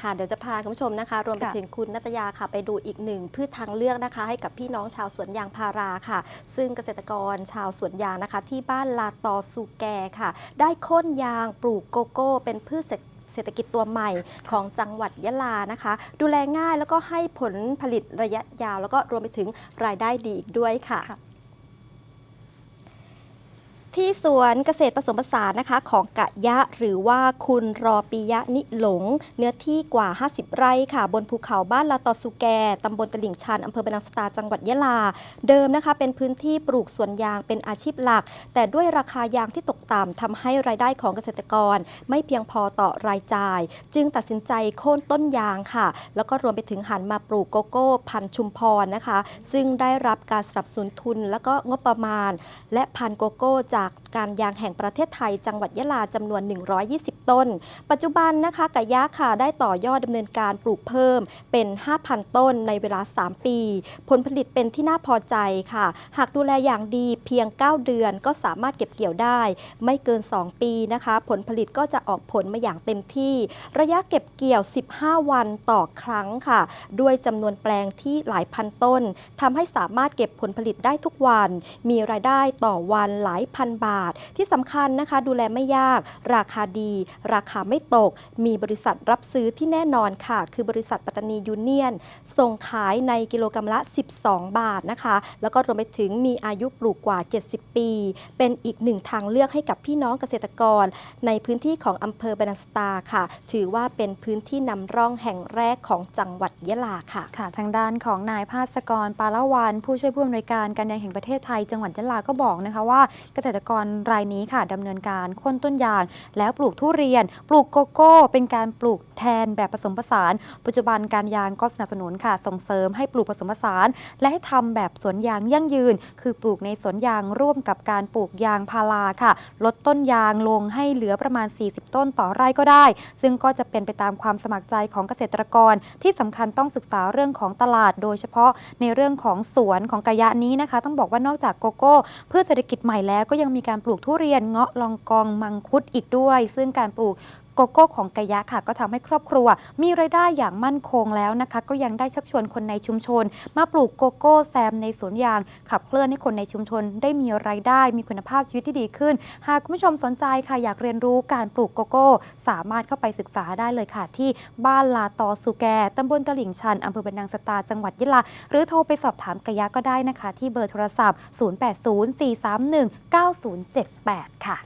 ค่ะเดี๋ยวจะพาคุณผู้ชมนะคะ รวมไปค่ะถึงคุณนัตยาค่ะ ไปดูอีกหนึ่งพืชทางเลือกนะคะ ให้กับพี่น้องชาวสวนยางพาราค่ะ ซึ่งเกษตรกรชาวสวนยางนะคะ ที่บ้านลาตอซูแกค่ะ ได้โค่นยางปลูกโกโก้ เป็นพืชเศรษฐเศรษฐกิจตัวใหม่ของจังหวัดยะลานะคะ ดูแลง่ายแล้วก็ให้ผลผลิตระยะยาว แล้วก็รวมไปถึงรายได้ดีอีกด้วยค่ะค่ะ ที่สวนเกษตรผสมผสานนะคะของกะยะหรือว่าคุณรอปิยะนิหลง เนื้อที่กว่า 50 ไร่ค่ะ บนภูเขาบ้านลาตอซูแกตำบลตลิ่งชันอำเภอบรรนังสตาจังหวัดยะลา เดิมนะคะ เป็นพื้นที่ปลูกสวนยางเป็นอาชีพหลัก แต่ด้วยราคายางที่ตกต่ำทำให้รายได้ของเกษตรกร ไม่เพียงพอต่อรายจ่าย จึงตัดสินใจโค่นต้นยางค่ะ แล้วก็รวมไปถึงหันมาปลูกโกโก้ พันชุมพรนะคะ ซึ่งได้รับการสนับสนุนทุน แล้วก็งบประมาณ และพันโกโก้จากการยางแห่งประเทศไทยจังหวัดยะลาจำนวน 120 ต้น ปัจจุบันนะคะกะยะค่ะได้ต่อยอดดำเนินการปลูกเพิ่มเป็น 5,000 ต้นในเวลา 3 ปี ผลผลิตเป็นที่น่าพอใจค่ะ หากดูแลอย่างดีเพียง 9 เดือนก็สามารถเก็บเกี่ยวได้ ไม่เกิน 2 ปีนะคะ ผลผลิตก็จะออกผลมาอย่างเต็มที่ ระยะเก็บเกี่ยว 15 วันต่อครั้งค่ะ ด้วยจำนวนแปลงที่หลายพันต้นทำให้สามารถเก็บผลผลิตได้ทุกวัน มีรายได้ต่อวันหลายพันบาท ที่สำคัญนะคะ ดูแลไม่ยาก ราคาดีราคาไม่ตก มีบริษัทรับซื้อที่แน่นอนค่ะ คือบริษัทปัตตานียูเนียน ส่งขายในกิโลกรรัมละ 12 บาทนะคะ แล้วก็รวมไปถึงมีอายุปลูกกว่า 70 ปี เป็นอีกหนึ่งทางเลือกให้กับพี่น้องเกษตรกร ในพื้นที่ของอำเภอบรรนังสตาค่ะ ถือว่าเป็นพื้นที่นำร่องแห่งแรกของจังหวัดยะลาค่ะ ค่ะ ทางด้านของนายภาสกรปาละวัน ผู้ช่วยผู้อำนวยการการยางแห่งประเทศไทย จังหวัดยะลาก็บอกนะคะว่าเกษตรกรรายนี้ค่ะดำเนินการค่นต้นยางแล้วปลูกทุเรียนปลูกโกโก้ เป็นการปลูกแทนแบบผสมผสาน ปัจจุบันการยางก็สนับสนุนค่ะ ส่งเสริมให้ปลูกผสมผสาน และให้ทำแบบสวนยางยั่งยืน คือปลูกในสวนยางร่วมกับการปลูกยางพาราค่ะ ลดต้นยางลงให้เหลือประมาณ 40 ต้นต่อไร่ก็ได้ ซึ่งก็จะเป็นไปตามความสมัครใจของเกษตรกร ที่สำคัญต้องศึกษาเรื่องของตลาด โดยเฉพาะในเรื่องของสวนของกะยะนี้นะคะ ต้องบอกว่านอกจากโกโก้พืชเศรษฐกิจใหม่แล้วก็ยังมีการปลูกทุเรียนเงาะลองกองมังคุดอีกด้วย ซึ่งการปลูกโกโก้ของกะยะค่ะ ก็ทำให้ครอบครัว มีรายได้อย่างมั่นคงแล้วนะคะ ก็ยังได้ชักชวนคนในชุมชน มาปลูกโกโก้แซมในสวนยาง ขับเคลื่อนให้คนในชุมชน ได้มีรายได้ มีคุณภาพชีวิตที่ดีขึ้น หากคุณผู้ชมสนใจค่ะอยากเรียนรู้การปลูกโกโก้ สามารถเข้าไปศึกษาได้เลยค่ะ ที่บ้านลาตอสุแกตำบลตลิ่งชันอำเภอบันดังสตาจังหวัดยะลาหรือโทรไปสอบถามกะยะก็ได้นะคะ ที่เบอร์โทรศัพท์ 0804319078 ค่ะ